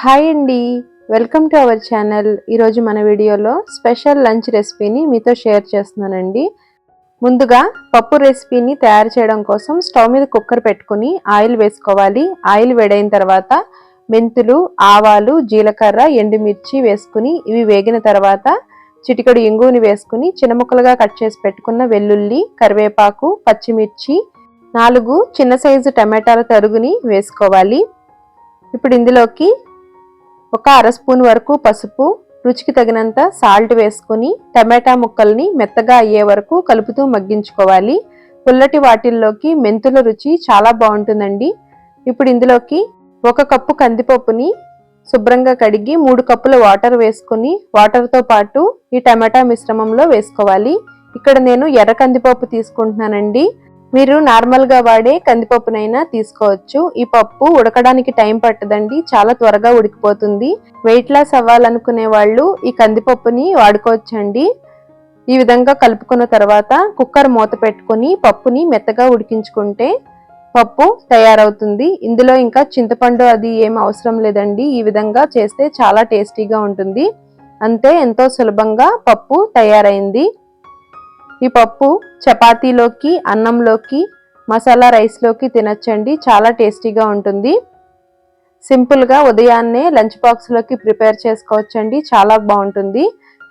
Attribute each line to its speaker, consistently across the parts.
Speaker 1: Hi అండి. Welcome to our channel. ఈరోజు మన వీడియోలో స్పెషల్ లంచ్ రెసిపీని మీతో షేర్ చేస్తున్నానండి. ముందుగా పప్పు రెసిపీని తయారు చేయడం కోసం స్టవ్ మీద కుక్కర్ పెట్టుకుని ఆయిల్ వేసుకోవాలి. ఆయిల్ వేడైన తర్వాత మెంతులు ఆవాలు జీలకర్ర ఎండుమిర్చి వేసుకుని ఇవి వేగిన తర్వాత చిటికడు ఇంగుని వేసుకుని చిన్న ముక్కలుగా కట్ చేసి పెట్టుకున్న వెల్లుల్లి కరివేపాకు పచ్చిమిర్చి నాలుగు చిన్న సైజు టమాటాల తరుగుని వేసుకోవాలి. ఇప్పుడు ఇందులోకి ఒక అర స్పూన్ వరకు పసుపు రుచికి తగినంత సాల్ట్ వేసుకుని టమాటా ముక్కల్ని మెత్తగా అయ్యే వరకు కలుపుతూ మగ్గించుకోవాలి. పుల్లటి వాటిల్లోకి మెంతుల రుచి చాలా బాగుంటుందండి. ఇప్పుడు ఇందులోకి ఒక కప్పు కందిపప్పుని శుభ్రంగా కడిగి మూడు కప్పుల వాటర్ వేసుకుని వాటర్తో పాటు ఈ టమాటా మిశ్రమంలో వేసుకోవాలి. ఇక్కడ నేను ఎర్ర కందిపప్పు తీసుకుంటున్నానండి. మీరు నార్మల్గా వాడే కందిపప్పునైనా తీసుకోవచ్చు. ఈ పప్పు ఉడకడానికి టైం పట్టదండి. చాలా త్వరగా ఉడికిపోతుంది. వెయిట్ లాస్ అవ్వాలనుకునే వాళ్ళు ఈ కందిపప్పుని వాడుకోవచ్చండి. ఈ విధంగా కలుపుకున్న తర్వాత కుక్కర్ మూత పెట్టుకుని పప్పుని మెత్తగా ఉడికించుకుంటే పప్పు తయారవుతుంది. ఇందులో ఇంకా చింతపండు అది ఏం అవసరం లేదండి. ఈ విధంగా చేస్తే చాలా టేస్టీగా ఉంటుంది. అంతే ఎంతో సులభంగా పప్పు తయారైంది. ఈ పప్పు చపాతీలోకి అన్నంలోకి మసాలా రైస్లోకి తినచ్చండి. చాలా టేస్టీగా ఉంటుంది. సింపుల్గా ఉదయాన్నే లంచ్ బాక్స్లోకి ప్రిపేర్ చేసుకోవచ్చండి. చాలా బాగుంటుంది.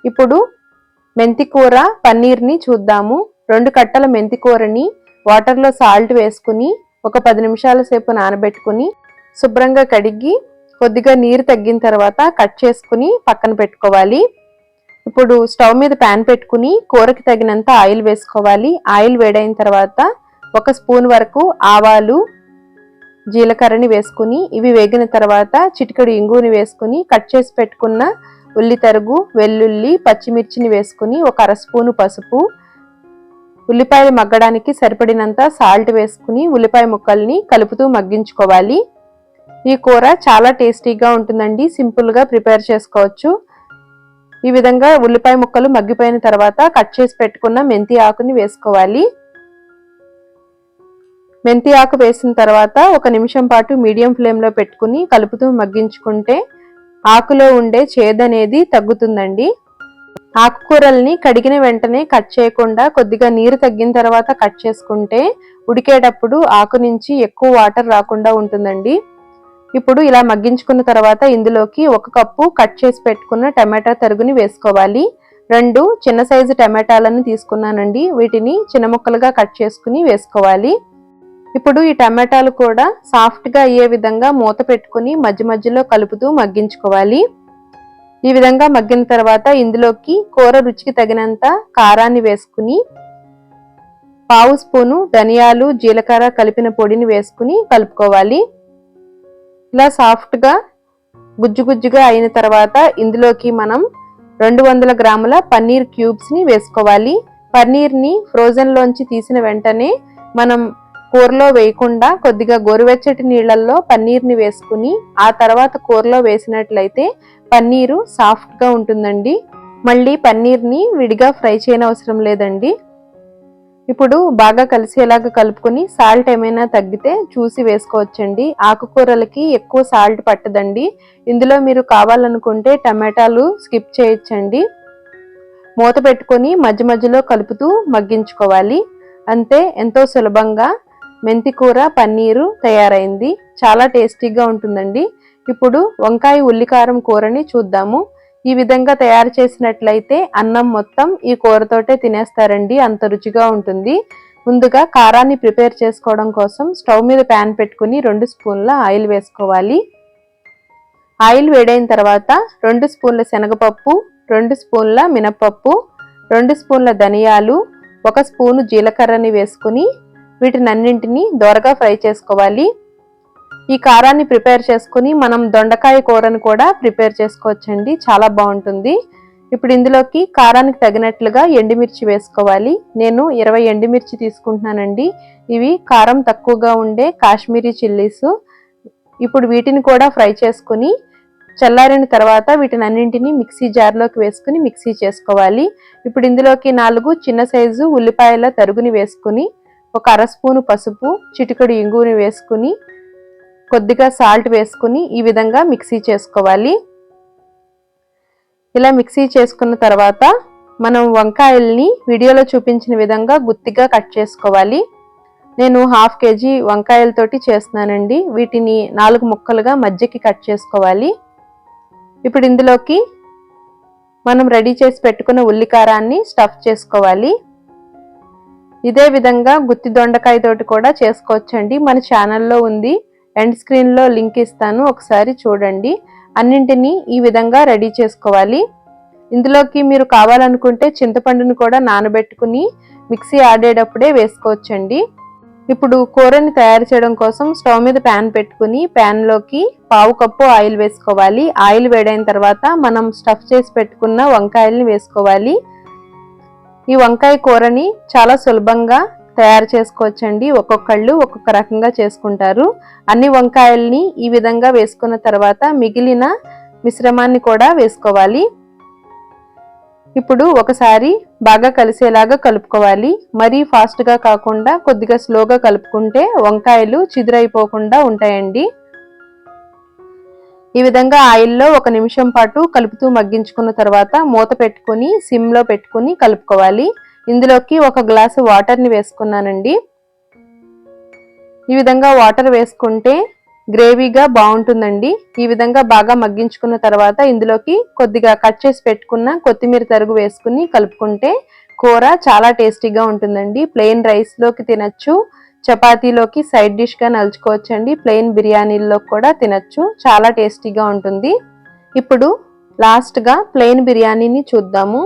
Speaker 1: ఇప్పుడు మెంతి కూర పన్నీర్ని చూద్దాము. రెండు కట్టల మెంతి కూరని వాటర్లో సాల్ట్ వేసుకుని ఒక పది నిమిషాల సేపు నానబెట్టుకుని శుభ్రంగా కడిగి కొద్దిగా నీరు తగ్గిన తర్వాత కట్ చేసుకుని పక్కన పెట్టుకోవాలి. ఇప్పుడు స్టవ్ మీద ప్యాన్ పెట్టుకుని కూరకి తగినంత ఆయిల్ వేసుకోవాలి. ఆయిల్ వేడైన తర్వాత ఒక స్పూన్ వరకు ఆవాలు జీలకర్రని వేసుకుని ఇవి వేగిన తర్వాత చిటికెడు ఇంగుని వేసుకుని కట్ చేసి పెట్టుకున్న ఉల్లి తరుగు వెల్లుల్లి పచ్చిమిర్చిని వేసుకుని ఒక అర స్పూను పసుపు ఉల్లిపాయలు మగ్గడానికి సరిపడినంత సాల్ట్ వేసుకుని ఉల్లిపాయ ముక్కల్ని కలుపుతూ మగ్గించుకోవాలి. ఈ కూర చాలా టేస్టీగా ఉంటుందండి. సింపుల్గా ప్రిపేర్ చేసుకోవచ్చు. ఈ విధంగా ఉల్లిపాయ ముక్కలు మగ్గిపోయిన తర్వాత కట్ చేసి పెట్టుకున్న మెంతి ఆకుని వేసుకోవాలి. మెంతి ఆకు వేసిన తర్వాత ఒక నిమిషం పాటు మీడియం ఫ్లేమ్లో పెట్టుకుని కలుపుతూ మగ్గించుకుంటే ఆకులో ఉండే చేదనేది తగ్గుతుందండి. ఆకుకూరల్ని కడిగిన వెంటనే కట్ చేయకుండా కొద్దిగా నీరు తగ్గిన తర్వాత కట్ చేసుకుంటే ఉడికేటప్పుడు ఆకు నుంచి ఎక్కువ వాటర్ రాకుండా ఉంటుందండి. ఇప్పుడు ఇలా మగ్గించుకున్న తర్వాత ఇందులోకి ఒక కప్పు కట్ చేసి పెట్టుకున్న టమాటా తరుగుని వేసుకోవాలి. రెండు చిన్న సైజు టమాటాలను తీసుకున్నానండి. వీటిని చిన్న ముక్కలుగా కట్ చేసుకుని వేసుకోవాలి. ఇప్పుడు ఈ టమాటాలు కూడా సాఫ్ట్గా అయ్యే విధంగా మూత పెట్టుకుని మధ్య మధ్యలో కలుపుతూ మగ్గించుకోవాలి. ఈ విధంగా మగ్గిన తర్వాత ఇందులోకి కూర రుచికి తగినంత కారాన్ని వేసుకుని పావు స్పూను ధనియాలు జీలకర్ర కలిపిన పొడిని వేసుకుని కలుపుకోవాలి. ఇలా సాఫ్ట్గా గుజ్జు గుజ్జుగా అయిన తర్వాత ఇందులోకి మనం రెండు వందల గ్రాముల పన్నీర్ క్యూబ్స్ని వేసుకోవాలి. పన్నీర్ని ఫ్రోజన్లోంచి తీసిన వెంటనే మనం కూరలో వేయకుండా కొద్దిగా గోరువెచ్చటి నీళ్ళల్లో పన్నీర్ని వేసుకుని ఆ తర్వాత కూరలో వేసినట్లయితే పన్నీరు సాఫ్ట్గా ఉంటుందండి. మళ్ళీ పన్నీర్ని విడిగా ఫ్రై చేయనవసరం లేదండి. ఇప్పుడు బాగా కలిసేలాగా కలుపుకొని సాల్ట్ ఏమైనా తగ్గితే చూసి వేసుకోవచ్చండి. ఆకుకూరలకి ఎక్కువ సాల్ట్ పట్టదండి. ఇందులో మీరు కావాలనుకుంటే టమాటాలు స్కిప్ చేయొచ్చండి. మూత పెట్టుకొని మధ్య మధ్యలో కలుపుతూ మగ్గించుకోవాలి. అంతే ఎంతో సులభంగా మెంతి కూర పన్నీరు తయారైంది. చాలా టేస్టీగా ఉంటుందండి. ఇప్పుడు వంకాయ ఉల్లికారం కూరని చూద్దాము. ఈ విధంగా తయారు చేసినట్లయితే అన్నం మొత్తం ఈ కూరతోటే తినేస్తారండి. అంత రుచిగా ఉంటుంది. ముందుగా కారాన్ని ప్రిపేర్ చేసుకోవడం కోసం స్టవ్ మీద ప్యాన్ పెట్టుకుని రెండు స్పూన్ల ఆయిల్ వేసుకోవాలి. ఆయిల్ వేడైన తర్వాత రెండు స్పూన్ల శనగపప్పు రెండు స్పూన్ల మినపప్పు రెండు స్పూన్ల ధనియాలు ఒక స్పూను జీలకర్రని వేసుకుని వీటినన్నింటినీ దోరగా ఫ్రై చేసుకోవాలి. ఈ కారాన్ని ప్రిపేర్ చేసుకుని మనం దొండకాయ కూరను కూడా ప్రిపేర్ చేసుకోవచ్చండి. చాలా బాగుంటుంది. ఇప్పుడు ఇందులోకి కారానికి తగినట్లుగా ఎండుమిర్చి వేసుకోవాలి. నేను ఇరవై ఎండుమిర్చి తీసుకుంటున్నానండి. ఇవి కారం తక్కువగా ఉండే కాశ్మీరీ చిల్లీస్. ఇప్పుడు వీటిని కూడా ఫ్రై చేసుకుని చల్లారిన తర్వాత వీటిని అన్నింటినీ మిక్సీ జార్లోకి వేసుకుని మిక్సీ చేసుకోవాలి. ఇప్పుడు ఇందులోకి నాలుగు చిన్న సైజు ఉల్లిపాయల తరుగుని వేసుకుని ఒక అర స్పూను పసుపు చిటికడు ఇంగుని వేసుకుని కొద్దిగా సాల్ట్ వేసుకుని ఈ విధంగా మిక్సీ చేసుకోవాలి. ఇలా మిక్సీ చేసుకున్న తర్వాత మనం వంకాయల్ని వీడియోలో చూపించిన విధంగా గుత్తిగా కట్ చేసుకోవాలి. నేను హాఫ్ కేజీ వంకాయలతోటి చేస్తున్నానండి. వీటిని నాలుగు ముక్కలుగా మధ్యకి కట్ చేసుకోవాలి. ఇప్పుడు ఇందులోకి మనం రెడీ చేసి పెట్టుకున్న ఉల్లికారాన్ని స్టఫ్ చేసుకోవాలి. ఇదే విధంగా గుత్తి దొండకాయ తోటి కూడా చేసుకోవచ్చండి. మన ఛానల్లో ఉంది. ఎండ్ స్క్రీన్లో లింక్ ఇస్తాను ఒకసారి చూడండి. అన్నింటినీ ఈ విధంగా రెడీ చేసుకోవాలి. ఇందులోకి మీరు కావాలనుకుంటే చింతపండుని కూడా నానబెట్టుకుని మిక్సీ ఆడేటప్పుడే వేసుకోవచ్చండి. ఇప్పుడు కూరని తయారు చేయడం కోసం స్టవ్ మీద ప్యాన్ పెట్టుకుని ప్యాన్లోకి పావు కప్పు ఆయిల్ వేసుకోవాలి. ఆయిల్ వేడైన తర్వాత మనం స్టఫ్ చేసి పెట్టుకున్న వంకాయల్ని వేసుకోవాలి. ఈ వంకాయ కూరని చాలా సులభంగా తయారు చేసుకోవచ్చండి. ఒక్కొక్కళ్ళు ఒక్కొక్క రకంగా చేసుకుంటారు. అన్ని వంకాయల్ని ఈ విధంగా వేసుకున్న తర్వాత మిగిలిన మిశ్రమాన్ని కూడా వేసుకోవాలి. ఇప్పుడు ఒకసారి బాగా కలిసేలాగా కలుపుకోవాలి. మరీ ఫాస్ట్గా కాకుండా కొద్దిగా స్లోగా కలుపుకుంటే వంకాయలు చిదురైపోకుండా ఉంటాయండి. ఈ విధంగా ఆయిల్లో ఒక నిమిషం పాటు కలుపుతూ మగ్గించుకున్న తర్వాత మూత పెట్టుకుని సిమ్లో పెట్టుకుని కలుపుకోవాలి. ఇందులోకి ఒక గ్లాసు వాటర్ని వేసుకున్నానండి. ఈ విధంగా వాటర్ వేసుకుంటే గ్రేవీగా బాగుంటుందండి. ఈ విధంగా బాగా మగ్గించుకున్న తర్వాత ఇందులోకి కొద్దిగా కట్ చేసి పెట్టుకున్న కొత్తిమీర తరుగు వేసుకుని కలుపుకుంటే కూర చాలా టేస్టీగా ఉంటుందండి. ప్లెయిన్ రైస్లోకి తినచ్చు. చపాతీలోకి సైడ్ డిష్గా నలుచుకోవచ్చు అండి ప్లెయిన్ బిర్యానీల్లో కూడా తినచ్చు. చాలా టేస్టీగా ఉంటుంది. ఇప్పుడు లాస్ట్గా ప్లెయిన్ బిర్యానీని చూద్దాము.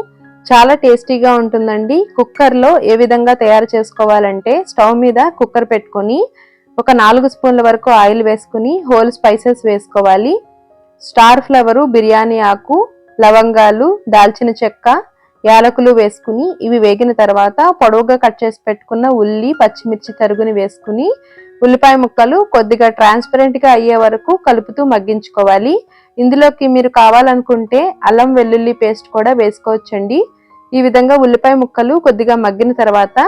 Speaker 1: చాలా టేస్టీగా ఉంటుందండి. కుక్కర్లో ఏ విధంగా తయారు చేసుకోవాలంటే స్టవ్ మీద కుక్కర్ పెట్టుకొని ఒక నాలుగు స్పూన్ల వరకు ఆయిల్ వేసుకుని హోల్ స్పైసెస్ వేసుకోవాలి. స్టార్ ఫ్లవరు బిర్యానీ ఆకు లవంగాలు దాల్చిన చెక్క యాలకులు వేసుకుని ఇవి వేగిన తర్వాత పొడవుగా కట్ చేసి పెట్టుకున్న ఉల్లి పచ్చిమిర్చి తరుగుని వేసుకుని ఉల్లిపాయ ముక్కలు కొద్దిగా ట్రాన్స్పరెంట్గా అయ్యే వరకు కలుపుతూ మగ్గించుకోవాలి. ఇందులోకి మీరు కావాలనుకుంటే అల్లం వెల్లుల్లి పేస్ట్ కూడా వేసుకోవచ్చండి. ఈ విధంగా ఉల్లిపాయ ముక్కలు కొద్దిగా మగ్గిన తర్వాత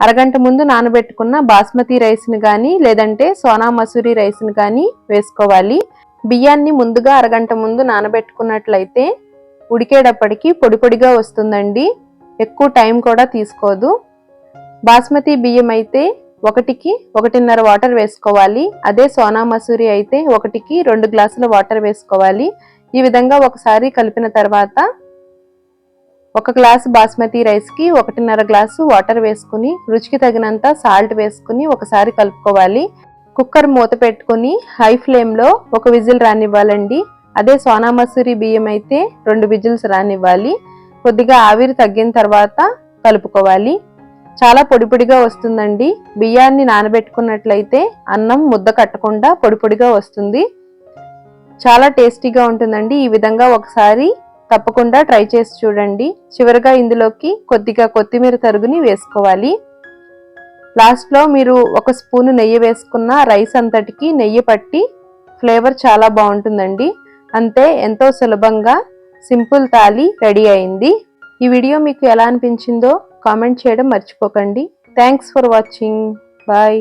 Speaker 1: అరగంట ముందు నానబెట్టుకున్న బాస్మతి రైస్ని కానీ లేదంటే సోనా మసూరి రైస్ని కానీ వేసుకోవాలి. బియ్యాన్ని ముందుగా అరగంట ముందు నానబెట్టుకున్నట్లయితే ఉడికేటప్పటికి పొడి పొడిగా వస్తుందండి. ఎక్కువ టైం కూడా తీసుకోదు. బాస్మతి బియ్యం అయితే ఒకటికి ఒకటిన్నర వాటర్ వేసుకోవాలి. అదే సోనా మసూరి అయితే ఒకటికి రెండు గ్లాసుల వాటర్ వేసుకోవాలి. ఈ విధంగా ఒకసారి కలిపిన తర్వాత ఒక గ్లాసు బాస్మతి రైస్కి ఒకటిన్నర గ్లాసు వాటర్ వేసుకుని రుచికి తగినంత సాల్ట్ వేసుకుని ఒకసారి కలుపుకోవాలి. కుక్కర్ మూత పెట్టుకుని హై ఫ్లేమ్లో ఒక విజిల్ రానివ్వాలండి. అదే సోనా మసూరి బియ్యం అయితే రెండు విజిల్స్ రానివ్వాలి. కొద్దిగా ఆవిరి తగ్గిన తర్వాత కలుపుకోవాలి. చాలా పొడి పొడిగా వస్తుందండి. బియ్యాన్ని నానబెట్టుకున్నట్లయితే అన్నం ముద్ద కట్టకుండా పొడి పొడిగా వస్తుంది. చాలా టేస్టీగా ఉంటుందండి. ఈ విధంగా ఒకసారి తప్పకుండా ట్రై చేసి చూడండి. చివరిగా ఇందులోకి కొద్దిగా కొత్తిమీర తరుగుని వేసుకోవాలి. లాస్ట్లో మీరు ఒక స్పూను నెయ్యి వేసుకున్న రైస్ అంతటికి నెయ్యి పట్టి ఫ్లేవర్ చాలా బాగుంటుందండి. అంతే ఎంతో సులభంగా సింపుల్ తాళి రెడీ అయింది. ఈ వీడియో మీకు ఎలా అనిపించిందో కామెంట్ చేయడం మర్చిపోకండి. Thanks for watching. బాయ్.